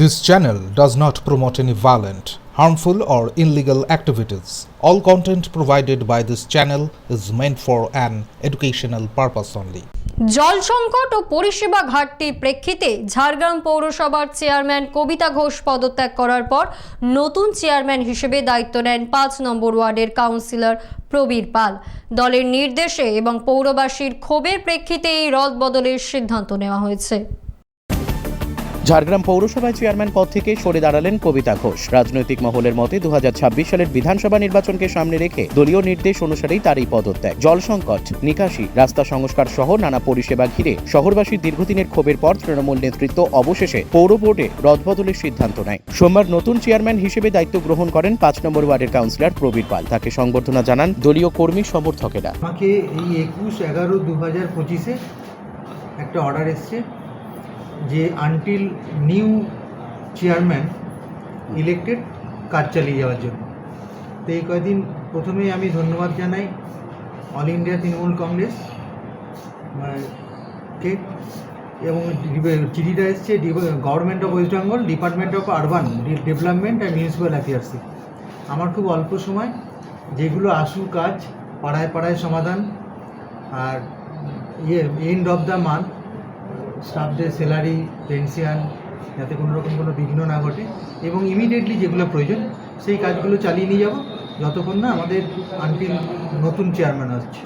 This channel does not promote any violent, harmful, or illegal activities. All content provided by this channel is meant for an educational purpose only. জল সংকট ও পরিষেবা ঘাটতির প্রেক্ষিতে ঝাড়গ্রাম পৌরসভার chairman কবিতা ঘোষ পদত্যাগ করার পর নতুন চেয়ারম্যান হিসেবে দায়িত্ব নেন পাঁচ নম্বর ওয়ার্ডের কাউন্সিলর প্রবীর পাল দলের নির্দেশে এবং পৌরবাসীর ক্ষোভের প্রেক্ষিতে এই রদবদলের সিদ্ধান্ত নেওয়া হয়েছে ঝাড়গ্রাম পৌরসভায় চেয়ারম্যান পদ থেকে সরে দাঁড়ালেন কবিতা ঘোষ। রাজনৈতিক মহলের মতে দু হাজার ছাব্বিশ সালের বিধানসভা নির্বাচনকে সামনে রেখে দলীয় নির্দেশ অনুসারেই তার এই পদত্যাগ। জল সংকট নিকাশি, রাস্তা সংস্কার সহ নানা পরিষেবা ঘিরে শহরবাসীর দীর্ঘদিনের ক্ষোভের পর তৃণমূল নেতৃত্ব অবশেষে পৌর বোর্ডে রদবদলের সিদ্ধান্ত নেয়। সোমবার নতুন চেয়ারম্যান হিসেবে দায়িত্ব গ্রহণ করেন পাঁচ নম্বর ওয়ার্ডের কাউন্সিলর প্রবীর পাল। তাকে সংবর্ধনা জানান দলীয় কর্মী সমর্থকেরা। আমাকে এই একুশ এগারো দু হাজার পঁচিশে একটা অর্ডার এসছে। যে আনটিল নিউ চেয়ারম্যান ইলেক্টেড কাজ চালিয়ে যাওয়ার জন্য। তো এই কয়দিন প্রথমেই আমি ধন্যবাদ জানাই অল ইন্ডিয়া তৃণমূল কংগ্রেস কে? এবং চিঠিটা এসছে government of West Bengal department of urban development and municipal অ্যাফেয়ার্সে আমার খুব অল্প সময়, যেগুলো আশু কাজ, পাড়ায় পাড়ায় সমাধান, আর ইয়ে এন্ড অফ দ্য মান্থ স্টাফদের স্যালারি, পেনশন, যাতে কোনো রকম কোনো বিঘ্ন না ঘটে এবং ইমিডিয়েটলি যেগুলো প্রয়োজন, সেই কাজগুলো চালিয়ে নিয়ে যাব। যতক্ষণ না আমাদের আনটিল নতুন চেয়ারম্যান আসছে।